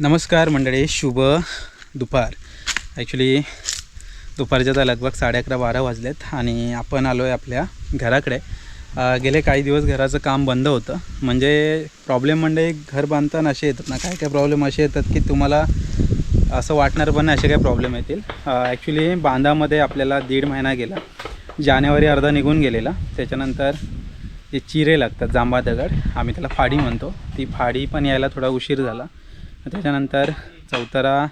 नमस्कार मंडळी शुभ दुपार. ॲक्च्युली दुपारच्या तर लगभग साडे अकरा बारा वाजलेत आणि आपण आलो आहे आपल्या घराकडे. गेले काही दिवस घराचं काम बंद होतं. म्हणजे प्रॉब्लेम म्हणजे घर बांधताना असे येतात ना काय काय प्रॉब्लेम असे येतात की तुम्हाला असं वाटणार पण असे काही प्रॉब्लेम येतील. ॲक्च्युली बांधामध्ये आपल्याला दीड महिना गेला. जानेवारी अर्धा निघून गेलेला. त्याच्यानंतर जे चिरे लागतात जांभा दगड आम्ही त्याला फाडी म्हणतो. ती फाडी पण यायला थोडा उशीर झाला. त्याच्यानंतर चौथरा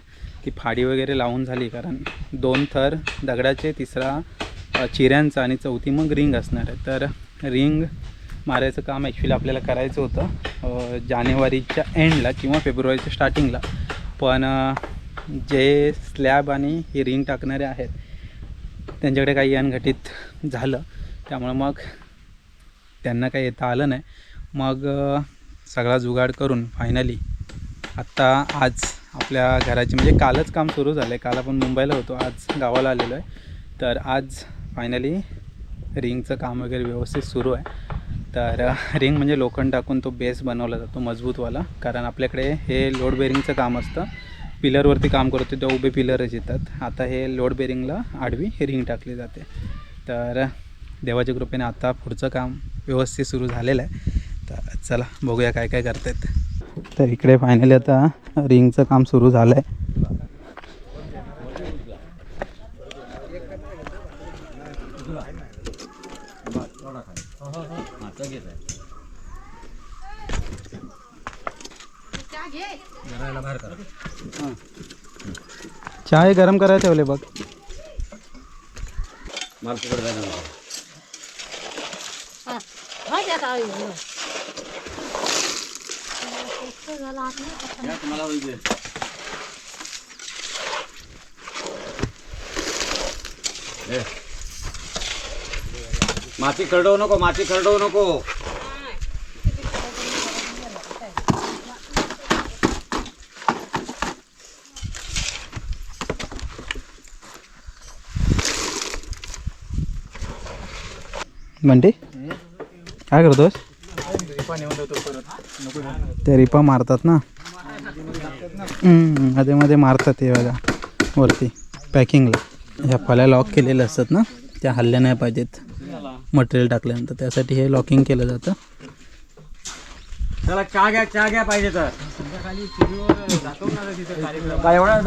ती फाडी वगैरे लावून झाली कारण दोन थर दगडाचे तिसरा चिऱ्यांचा आणि चौथी मग रिंग असणार आहे. तर रिंग मारायचं काम ॲक्च्युली आपल्याला करायचं होतं जानेवारीच्या एंडला किंवा फेब्रुवारीच्या स्टार्टिंगला पण जे स्लॅब आणि हे रिंग टाकणारे आहेत त्यांच्याकडे काही अनघटित झालं. त्यामुळं मग त्यांना काही येता आलं नाही. मग सगळा जुगाड करून फायनली आत्ता आज आपल्या घराची म्हणजे कालच काम सुरू झालं आहे काल आपण मुंबईला होतो आज गावाला आलेलो आहे. तर आज फायनली रिंगचं काम वगैरे व्यवस्थित सुरू आहे. तर रिंग म्हणजे लोखंड टाकून तो बेस बनवला जातो मजबूतवाला. कारण आपल्याकडे हे लोड बेरिंगचं काम असतं. पिलरवरती काम करतो तेव्हा उभे पिलरच येतात. आता हे लोड बेरिंगला आडवी रिंग टाकली जाते. तर देवाच्या कृपेने आता पुढचं काम व्यवस्थित सुरू झालेलं आहे. तर चला बघूया काय काय करतात तर इकडे फायनली आता रिंगचं काम सुरू झालं आहे चाय गरम करायला ठेवले बघ. माती खरडवू नको माती खरडवू नको. म्हणते काय करतोस? ते रिपा मारतात ना? मध्ये मध्ये मारतात ते बघा. वरती पॅकिंगला. ह्या फळ्या लॉक केलेल्या असतात ना? त्या हल्ल्या नाही पाहिजेत. मटेरियल टाकल्यानंतर. त्यासाठी हे लॉकिंग केलं जातं. चहा घ्या चहा घ्या पाहिजे तर. काय एवढा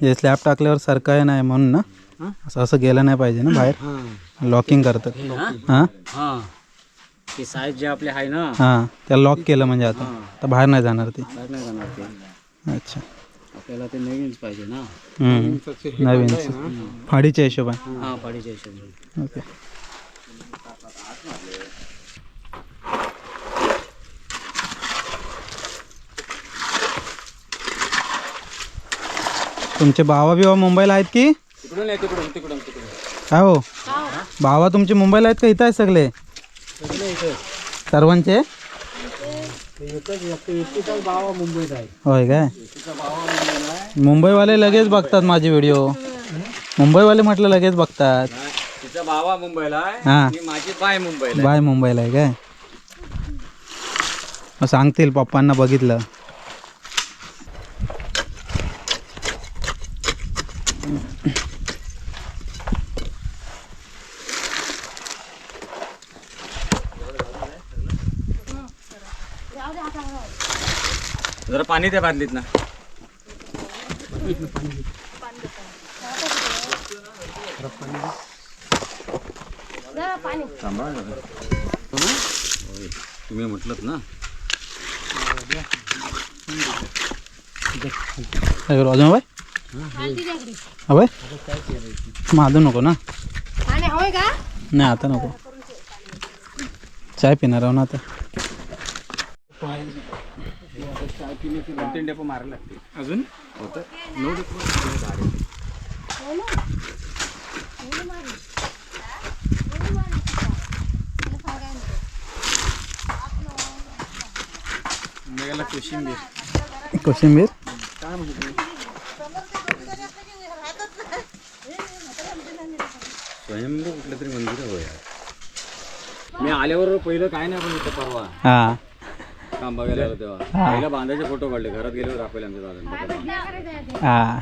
हे स्लॅब टाकल्यावर सरकाय नाही म्हणून ना? असं असं गेलं नाही पाहिजे ना बाहेर. लॉकिंग करतात. हां हा? ते साईज जे आपले आहे ना? हां. त्याला लॉक केलं म्हणजे आता. आता बाहेर नाही जाणार ते. बाहेर नाही जाणार ते. अच्छा. आपल्याला ते नवीनच पाहिजे ना? हम्म. नवीन फाडीच्या हिशोबाने. हा पाडीच्या हिशोबाने. ओके. तुमचे भावा बिवा मुंबईला आहेत की? तिकडून आहे तिकडून तिकडून तिकडून. काय हो? भावा तुमचे मुंबईला आहेत का? इथं आहेत सगळे? सर्वांचे? भावा मुंबईत आहे. होय काय? मुंबईवाले लगेच बघतात माझे व्हिडिओ. मुंबईवाले म्हटलं लगेच बघतात. तिचा भावा मुंबईला आहे. हां. आणि माझी बाय मुंबईला बाय मुंबईला आहे काय? मग सांगतील पप्पांना बघितलं. जरा पाणी त्या बादलीत ना. थांबा जरा. होय, तुम्ही म्हटलंत ना. काय करू अजून बाय अभय माझं नको ना. आणि होय का नाही आता नको. चाय पिणार आहो ना आता. दोन तीन डेपो मारायला लागते अजून? होतं. डेपो कोशिंबीर. कोशिंबीर? स्वयंभू कुठलं तरी मंदिर हो यार मी आल्यावर पहिलं काय नाही पण इथं परवा. हां. काम बघायला आलो तेव्हा. पहिला बांधायचे फोटो काढले घरात गेल्यावर दाखवले आमच्या हां.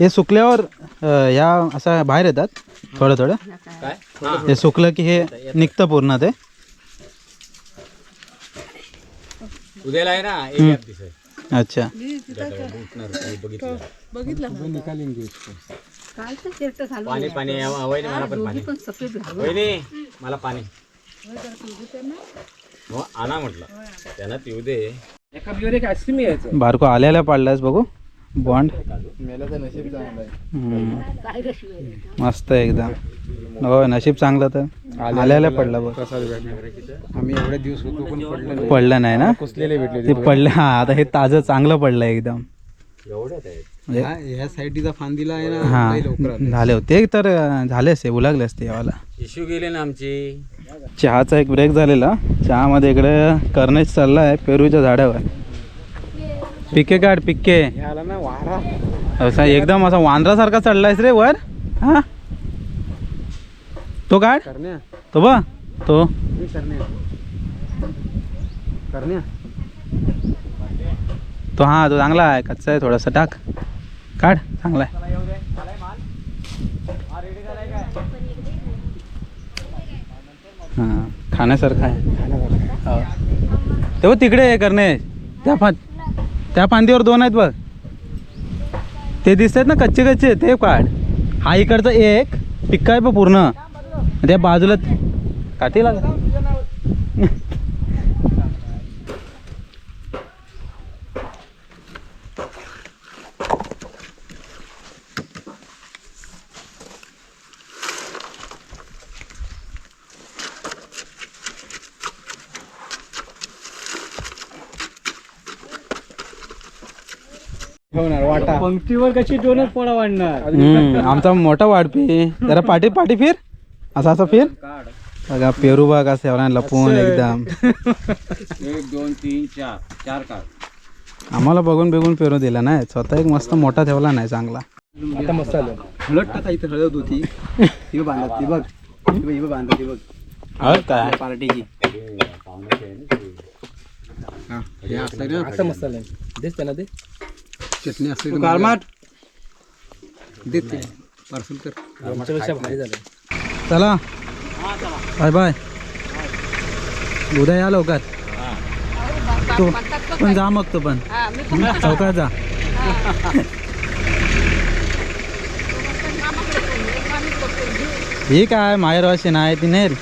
हे सुकल्यावर अ, ह्या असं बाहेर येतात थोडं थोडं. काय? हे सुकलं की हे निघतं पूर्ण ते. उद्याला आहे ना एक ॲप दिसेल अच्छा. पाणी पाणी वहिनी मला पण पाणी. वहिनी मला पाणी. हो आणा म्हटलं. त्यांना पिऊ दे. एका बिवर एक आईस्क्रीम यायचं. बारको आल्याला पाडलास बघू. बॉन्ड मस्त आहे एकदम. हो नशीब चांगलं तर. आल्याला पडला बघ. आम्ही एवढे दिवस होतो पडलं नाही. ना? कुसलेले भेटले ते पडलं हा आता हे ताजं चांगलं पडलं एकदम. ह्या साईडचा फांदीला आहे ना हा. झाले होते. तर झाले असते उलागले असते यावाला. इश्यू गेले ना आमची. चहाचा एक ब्रेक झालेला. चहामध्ये इकडे करनेच चालला आहे पेरूच्या झाडावर. पिके काढ पिके. आला ना वारा. असा एकदम असा वांद्रासारखा चढलायस रे वर. हा? तो काढ. करण्या. तो बघ. तो. मी करण्या. करण्या. तो हा तो चांगला आहे. कच्चा आहे थोडासा टाक. काढ चांगला आहे. हां खाण्यासारखं आहे. हो. तेव्हा तिकडे आहे करणे. त्या फा त्या फांदीवर दोन आहेत बघ. ते दिसत आहेत ना कच्चे कच्चे ते काढ. हा इकडचं एक पिक्का आहे बघ पूर्ण. त्या बाजूला काठी लाग ठेवणार वाटा पंक्तीवर कशी दोनच पोळा वाढणार. हम्म, आमचा मोठा वाढपी जरा पाठी पाठी फिर. असा असा फिर. बघा पेरू बाग असे लपून एकदम. एक दोन तीन चार. चार काढ. आम्हाला बघून बघून पेरू दिला नाही. स्वतः एक मस्त मोठा ठेवला नाही चांगला. आता मस्त आलं. हळद टाका इथं हळद होती. ही बघ बांधत ती बघ. बघ, ही बघ बांधत ती बघ. काय? पार्टीची. हा हे असतं ना आता मस्त आलं. देच त्यांना दे चटणी असते कारमाट दे ते पार्सल कर. चला. Bye bye. उद्या या लवकर. तू पण जा मग तू पण. हं? चौकात जा. ही. काय माहेरवाशी नाही ती नेल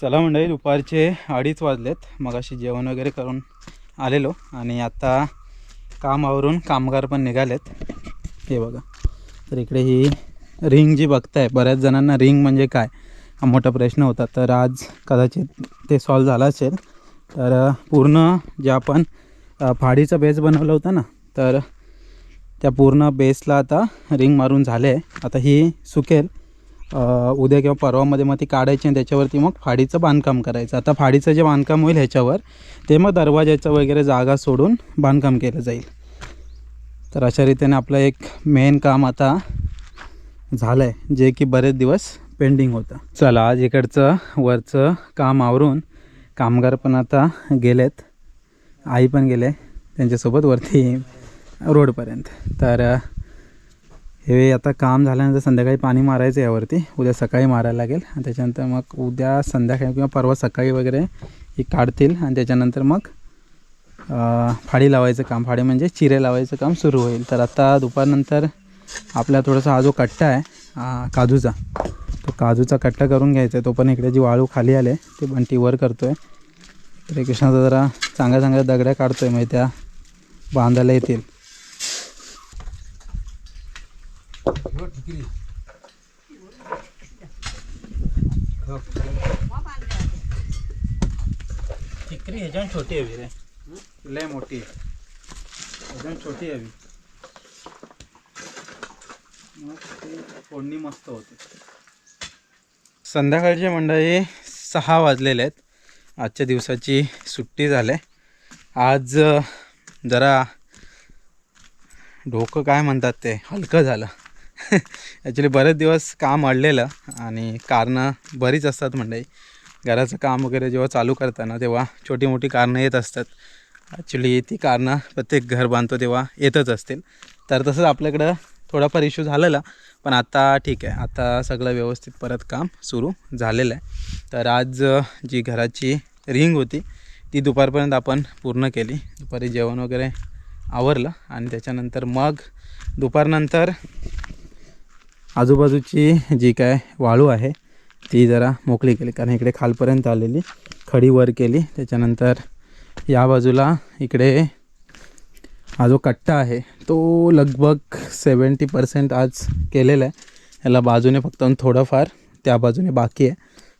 चला मंडळी दुपारचे अडीच वाजलेत. मग अशी जेवण वगैरे करून आलेलो आणि आता कामावरून कामगार पण निघालेत. हे बघा. तर इकडे ही रिंग जी बघताय बऱ्याच जणांना रिंग म्हणजे काय? हा मोठा प्रश्न होता. तर आज कदाचित ते सॉल्व झालं असेल. तर पूर्ण जे आपण फाडीचा बेस बनवला होता ना तर त्या पूर्ण बेसला आता रिंग मारून झाले. आता ही सुकेल. उद्या किंवा परवामध्ये मग ती काढायची आणि त्याच्यावरती मग फाडीचं बांधकाम करायचं. आता फाडीचं जे बांधकाम होईल ह्याच्यावर ते मग दरवाज्याचं वगैरे जागा सोडून बांधकाम केलं जाईल. तर अशा रीतीने आपलं एक मेन काम आता झालं आहे जे की बरेच दिवस पेंडिंग होतं. चला आज इकडचं वरचं काम आवरून कामगार पण आता गेलेत. आई पण गेले त्यांच्यासोबत वरती रोडपर्यंत. तर हे आता काम झाल्यानंतर संध्याकाळी पाणी मारायचं यावरती. उद्या सकाळी मारायला लागेल. आणि त्याच्यानंतर मग उद्या संध्याकाळी किंवा परवा सकाळी वगैरे ही काढतील. आणि त्याच्यानंतर मग फाडी लावायचं काम. फाडी म्हणजे चिरे लावायचं काम सुरू होईल. तर आता दुपारनंतर आपला थोडासा हा जो कट्टा आहे काजूचा तो काजूचा कट्टा करून घ्यायचा आहे. तो पण इकडे जी वाळू खाली आले ते बंटी वर करतो आहे तर कृष्णाचा जरा चांगल्या चांगल्या दगड्या काढतो आहे मग त्या बांधायला येतील. टिकरी ह्याच्यावर छोटी आहे रे. लय मोठी आहे. एकदम छोटी हवी फोडणी मस्त होते. संध्याकाळचे मंडळी सहा वाजलेले आहेत. आजच्या दिवसाची सुट्टी झाली. आज जरा डोकं काय म्हणतात ते? हलकं झालं. ॲक्च्युली बरेच दिवस काम अडलेलं आणि कारणं बरीच असतात म्हणजे. घराचं काम वगैरे जेव्हा चालू करताना तेव्हा छोटी मोठी कारणं येत असतात. ॲक्च्युली ती कारणं प्रत्येक घर बांधतो तेव्हा येतच असतील. तर तसंच आपल्याकडं थोडाफार इश्यू झालेला पण आता ठीक आहे. आता सगळं व्यवस्थित परत काम सुरू झालेलं आहे. तर आज जी घराची रिंग होती ती दुपारपर्यंत आपण पूर्ण केली. दुपारी जेवण वगैरे आवरलं आणि त्याच्यानंतर मग दुपारनंतर आजूबाजूची जी काय वाळू आहे ती जरा मोकळी केली. कारण इकडे खालपर्यंत आलेली खडी वर केली. त्याच्यानंतर या बाजूला इकडे हा जो कट्टा आहे तो लगभग सेवन्टी पर्सेंट आज केलेला आहे. याला बाजूने फक्त थोडंफार त्या बाजूने बाकी आहे.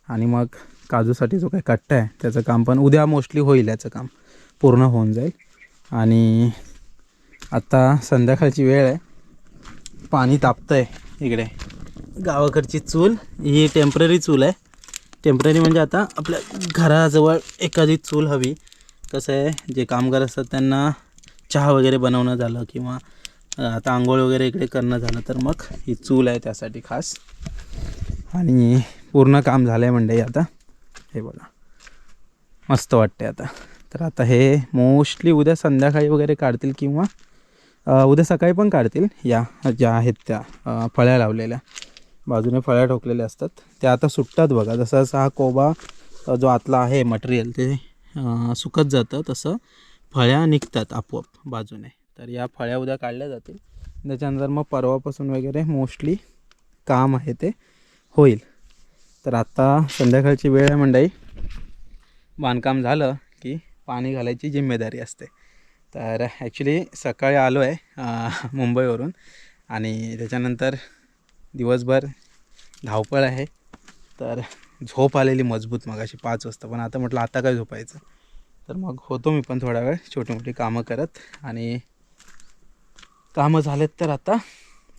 आणि मग काजूसाठी जो काही कट्टा आहे त्याचं काम पण उद्या मोस्टली होईल याचं काम. पूर्ण होऊन जाईल. आणि आत्ता संध्याकाळची वेळ आहे. पाणी तापतं आहे इकडे. गावाकडची चूल ही टेंपररी चूल आहे. टेंपररी म्हणजे आता आपल्या घराजवळ एखादी चूल हवी. कसं आहे जे कामगार असतात त्यांना चहा वगैरे बनवणं झालं किंवा आता आंघोळ वगैरे इकडे करणं झालं तर मग ही चूल आहे त्यासाठी खास. आणि पूर्ण काम झालं आहे म्हणजे आता. हे बघा. मस्त वाटते आता. तर आता हे मोस्टली उद्या संध्याकाळी वगैरे काढतील किंवा उद्या सकाळी पण काढतील. या ज्या आहेत त्या फळ्या लावलेल्या. बाजूने फळ्या ठोकलेल्या असतात. त्या आता सुटतात बघा. जसं जसं हा कोबा जो आतला आहे मटेरियल ते सुकत जातं तसं फळ्या निघतात आपोआप बाजूने. तर या फळ्या उद्या काढल्या जातील. त्याच्यानंतर मग परवापासून वगैरे मोस्टली काम आहे ते होईल. तर आता संध्याकाळची वेळ आहे मंडई बांधकाम झालं की पाणी घालायची जिम्मेदारी असते. तर ॲक्च्युली सकाळी आलो आहे मुंबईवरून. आणि त्याच्यानंतर दिवसभर धावपळ आहे. तर झोप आलेली मजबूत मग अशी पाच वाजता. पण आता म्हटलं आता काय झोपायचं? तर मग होतो मी पण थोडा वेळ. छोटी मोठी कामं करत. आणि कामं झालेत तर आता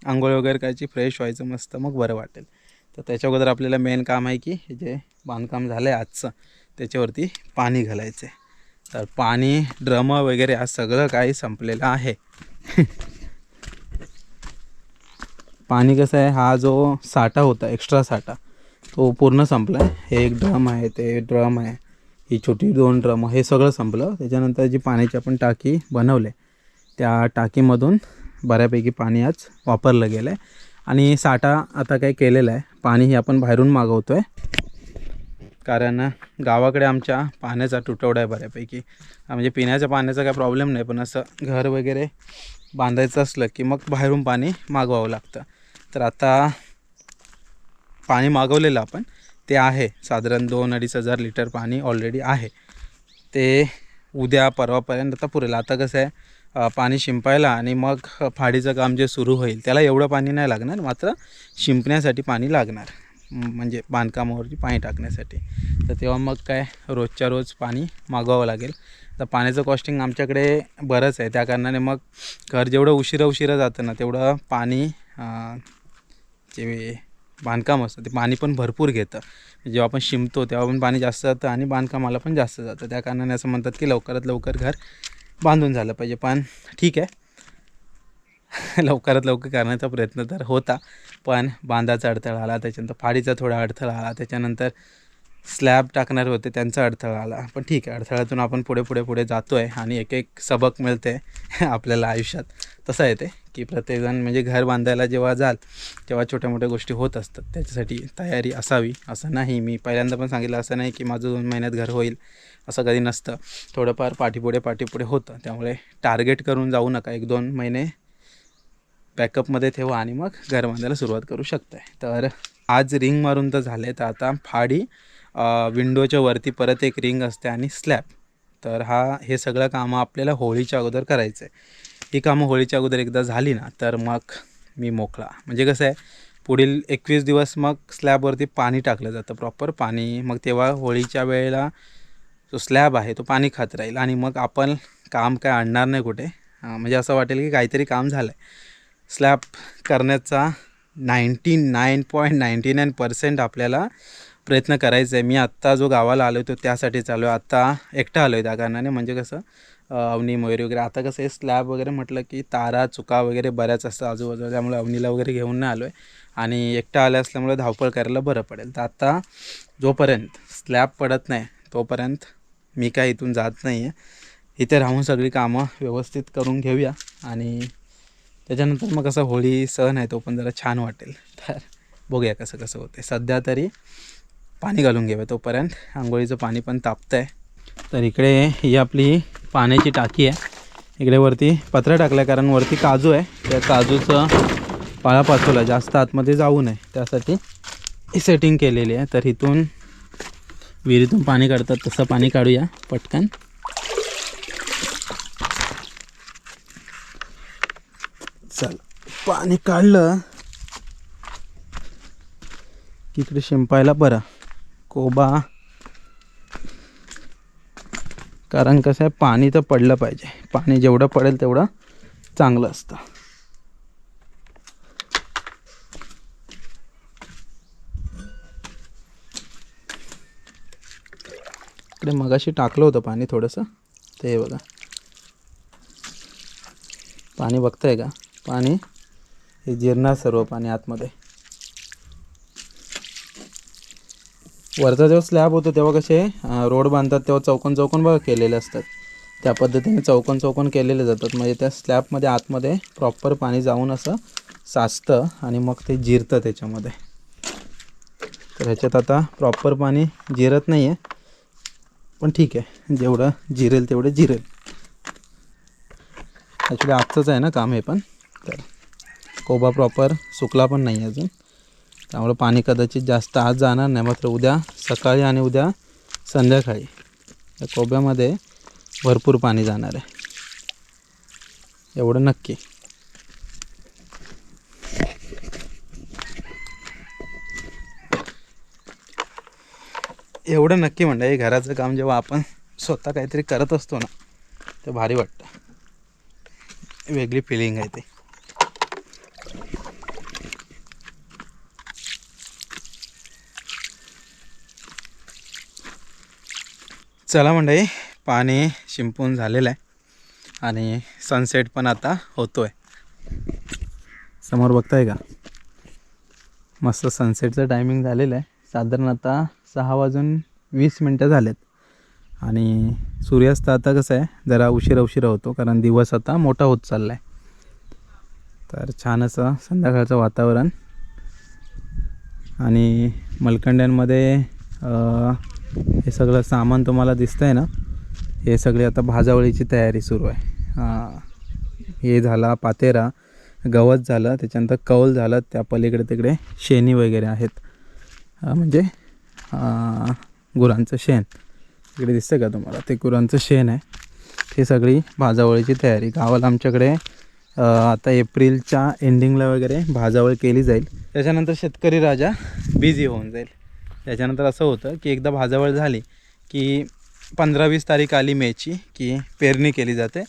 आंघोळ वगैरे करायची फ्रेश व्हायचं मस्त. मग बरं वाटेल. तर त्याच्या अगोदर आपल्याला मेन काम आहे की जे बांधकाम झालं आहे आजचं त्याच्यावरती पाणी घालायचं आहे तर पाणी ड्रम वगैरे आज सगळं काही संपलेलं आहे. पाणी कसं आहे हा जो साठा होता एक्स्ट्रा साठा तो पूर्ण संपला आहे हे एक ड्रम आहे ते ड्रम आहे ही छोटी दोन ड्रम हे सगळं संपलं. त्याच्यानंतर जी पाण्याची आपण टाकी बनवले त्या टाकीमधून बऱ्यापैकी पाणी आज वापरलं गेलं आहे आणि साठा आता काय केलेला आहे पाणी हे आपण बाहेरून मागवतो आहे कारण गावाकडे आमच्या पाण्याचा तुटवडा आहे बऱ्यापैकी. म्हणजे पिण्याच्या पाण्याचा काय प्रॉब्लेम नाही पण असं घर वगैरे बांधायचं असलं की मग बाहेरून पाणी मागवावं लागतं. तर आता पाणी मागवलेलं आपण ते आहे. साधारण दोन अडीच हजार लिटर पाणी ऑलरेडी आहे. ते उद्या परवापर्यंत आता पुरेल. आता कसं आहे पाणी शिंपायला आणि मग फाडीचं काम जे सुरू होईल त्याला एवढं पाणी नाही लागणार मात्र शिंपण्यासाठी पाणी लागणार. म्हणजे बांधकामावरती पाणी टाकण्यासाठी. तर तेव्हा मग काय रोजच्या रोज पाणी मागवावं लागेल. तर पाण्याचं कॉस्टिंग आमच्याकडे बरंच आहे. त्या कारणाने मग घर जेवढं उशिरा उशिरा जातं ना तेवढं पाणी जे बांधकाम असतं ते पाणी पण भरपूर घेतं. जेव्हा आपण शिंपतो तेव्हा पण पाणी जास्त जातं आणि बांधकामाला पण जास्त जातं. त्या कारणाने असं म्हणतात की लवकरात लवकर घर बांधून झालं पाहिजे. पण ठीक आहे. लवकरात लवकर करण्याचा प्रयत्न तर होता. पण बांधाचा अडथळा आला त्याच्यानंतर फाडीचा थोडा अडथळा आला त्याच्यानंतर स्लॅब टाकणार होते त्यांचा अडथळा आला. पण ठीक आहे अडथळ्यातून आपण पुढे पुढे पुढे जातो आहे आणि एक एक सबक मिळते आपल्याला आयुष्यात. तसं आहे ते की प्रत्येकजण म्हणजे घर बांधायला जेव्हा जाल तेव्हा छोट्या मोठ्या गोष्टी होत असतात. त्याच्यासाठी तयारी असावी असं नाही. मी पहिल्यांदा पण सांगितलं असं नाही की माझं दोन महिन्यात घर होईल असं कधी नसतं. थोडंफार पाठीपुढे पाठीपुढे होतं. त्यामुळे टार्गेट करून जाऊ नका. एक दोन महिने बॅकअपमध्ये ठेवा आणि मग घर बांधायला सुरुवात करू शकताय. तर आज रिंग मारून तर झाले तर आता फाडी विंडोच्या वरती परत एक रिंग असते आणि स्लॅब. तर हा हे सगळं कामं आपल्याला होळीच्या अगोदर करायचं आहे ही कामं होळीच्या अगोदर एकदा झाली ना तर मग मी मोकळा. म्हणजे कसं आहे पुढील एकवीस दिवस मग स्लॅबवरती पाणी टाकलं जातं प्रॉपर पाणी मग तेव्हा होळीच्या वेळेला जो स्लॅब आहे तो पाणी खात राहील. आणि मग आपण काम काय आणणार नाही कुठे. म्हणजे असं वाटेल की काहीतरी काम झालं आहे स्लॅप करण्याचा ninety nine point ninety nine percent आपल्याला प्रयत्न करायचा आहे. मी आत्ता जो गावाला आलो होतो त्यासाठी चालू आहे. आत्ता एकटा आलो आहे त्या कारणाने म्हणजे कसं अवनी मयुरी वगैरे. आता कसं आहे स्लॅब वगैरे म्हटलं की तारा चुका वगैरे बऱ्याच असतात आजूबाजूला त्यामुळे अवनीला वगैरे घेऊन नाही आलो आहे आणि एकटा आलं असल्यामुळे धावपळ करायला बरं पडेल. तर आत्ता जोपर्यंत स्लॅब पडत नाही तोपर्यंत मी काय इथून जात नाही आहे इथे राहून सगळी कामं व्यवस्थित करून घेऊया. आणि त्याच्यानंतर मग कसं होळी सण आहे तो पण जरा छान वाटेल. तर बघूया कसं कसं होते सध्या तरी पाणी घालून घेऊया तोपर्यंत. आंघोळीचं पाणी पण तापतं आहे तर इकडे ही आपली पाण्याची टाकी आहे. इकडे वरती पत्रा टाकला कारण वरती काजू आहे. त्या काजूचं पाळा पाचवला जास्त आतमध्ये जाऊ नये. त्यासाठी ही सेटिंग केलेली आहे. तर इथून विहिरीतून पाणी काढतात तसं पाणी काढूया पटकन. चाल. पाणी काढलं तिकडे इकडे शिंपायला बरं. कोबा. कारण कसं आहे पाणी तर पडलं पाहिजे. पाणी जेवढं पडेल तेवढं चांगलं असतं. इकडे मगाशी टाकलं होतं पाणी थोडंसं. ते बघा. पाणी बघताय का? पाणी हे जिरणार सर्व पाणी आतमध्ये. वरचा जेव्हा स्लॅब होतो तेव्हा कसे रोड बांधतात तेव्हा चौकोन चौकोन बघा केलेले असतात. त्या पद्धतीने चौकोन चौकोन केलेले जातात. म्हणजे त्या स्लॅबमध्ये आतमध्ये प्रॉपर पाणी जाऊन असं साचतं आणि मग ते जिरतं त्याच्यामध्ये. तर ह्याच्यात आता प्रॉपर पाणी जिरत नाही आहे पण ठीक आहे. जेवढं जिरेल तेवढं जिरेल. ॲक्च्युली आजचंच आहे ना काम हे पण? तर कोबा प्रॉपर सुकला पण नाही अजून. त्यामुळे पाणी कदाचित जास्त आज जाणार नाही मात्र उद्या सकाळी आणि उद्या संध्याकाळी या कोब्यामध्ये भरपूर पाणी जाणार आहे. एवढं नक्की. एवढं नक्की म्हणलं हे घराचं काम जेव्हा आपण स्वतः काहीतरी करत असतो ना ते भारी वाटतं. वेगळी फिलिंग आहे ते. चला मंडळी पाणी शिंपून झालेलं आहे आणि सनसेट पण आता होतो आहे समोर बघताय का? मस्त सनसेटचं टायमिंग झालेलं आहे. साधारण आता सहा वाजून वीस मिनटं झालेत. आणि सूर्यास्त आता कसं आहे जरा उशिरा उशिरा होतो कारण दिवस आता मोठा होत चालला आहे तर छान असं संध्याकाळचं वातावरण. आणि मलकंड्यांमध्ये हे सगळं सामान तुम्हाला दिसतं आहे ना हे सगळे आता भाजावळीची तयारी सुरू आहे. हे झाला पातेरा गवत झालं त्याच्यानंतर कौल झालं त्या पलीकडे तिकडे शेणी वगैरे आहेत. म्हणजे गुरांचं शेण. इकडे दिसतं का तुम्हाला? ते गुरांचं शेण आहे. ही सगळी भाजावळीची तयारी. गावाला आमच्याकडे आता एप्रिलच्या एंडिंगला वगैरे भाजावळ केली जाईल. त्याच्यानंतर शेतकरी राजा बिझी होऊन जाईल. त्याच्यानंतर असं होतं की एकदा भाजावळ झाली की पंधरा वीस तारीख आली मेची की पेरणी केली जाते.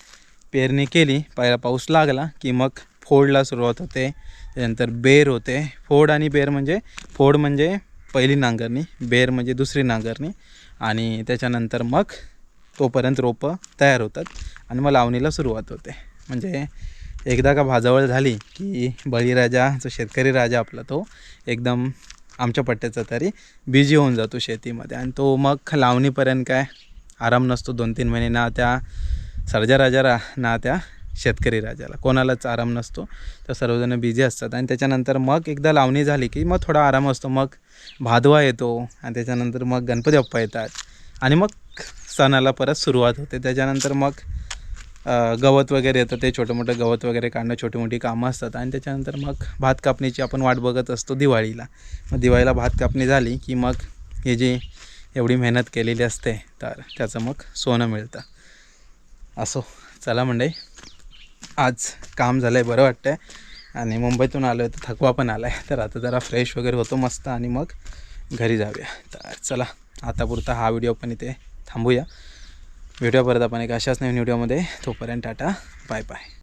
पेरणी केली पहिला पाऊस लागला की मग फोडला सुरुवात होते. त्यानंतर बेर होते. फोड आणि बेर म्हणजे फोड म्हणजे पहिली नांगरणी बेर म्हणजे दुसरी नांगरणी आणि त्याच्यानंतर मग तोपर्यंत रोपं तयार होतात आणि मग लावणीला सुरुवात होते. म्हणजे एकदा का भाजावळ झाली की बळीराजा जो शेतकरी राजा आपला तो एकदम आमच्या पट्ट्याचा तरी बिझी होऊन जातो शेतीमध्ये. आणि तो मग लावणीपर्यंत काय आराम नसतो दोन तीन महिने. ना त्या सर्जा राजाला ना त्या शेतकरी राजाला. कोणालाच आराम नसतो. तर सर्वजण बिझी असतात. आणि त्याच्यानंतर मग एकदा लावणी झाली की मग थोडा आराम असतो. मग भादवा येतो. आणि त्याच्यानंतर मग गणपती बाप्पा येतात. आणि मग सणाला परत सुरुवात होते. त्याच्यानंतर मग गवत वगैरे येतं ते छोटं मोठं गवत वगैरे काढणं छोटी मोठी कामं असतात. आणि त्याच्यानंतर मग भात कापणीची आपण वाट बघत असतो दिवाळीला. मग दिवाळीला भात कापणी झाली की मग हे जी एवढी मेहनत केलेली असते तर त्याचं मग सोनं मिळतं. असो चला म्हणजे आज काम झालं आहे बरं वाटतं आहे आणि मुंबईतून आलो आहे तर थकवा पण आला आहे तर आता जरा फ्रेश वगैरे होतो मस्त आणि मग घरी जाऊया. तर चला आतापुरता हा व्हिडिओ पण इथे थांबूया. भेटूया परत आपण एक अशाच नवीन व्हिडिओमध्ये तोपर्यंत टाटा बाय बाय.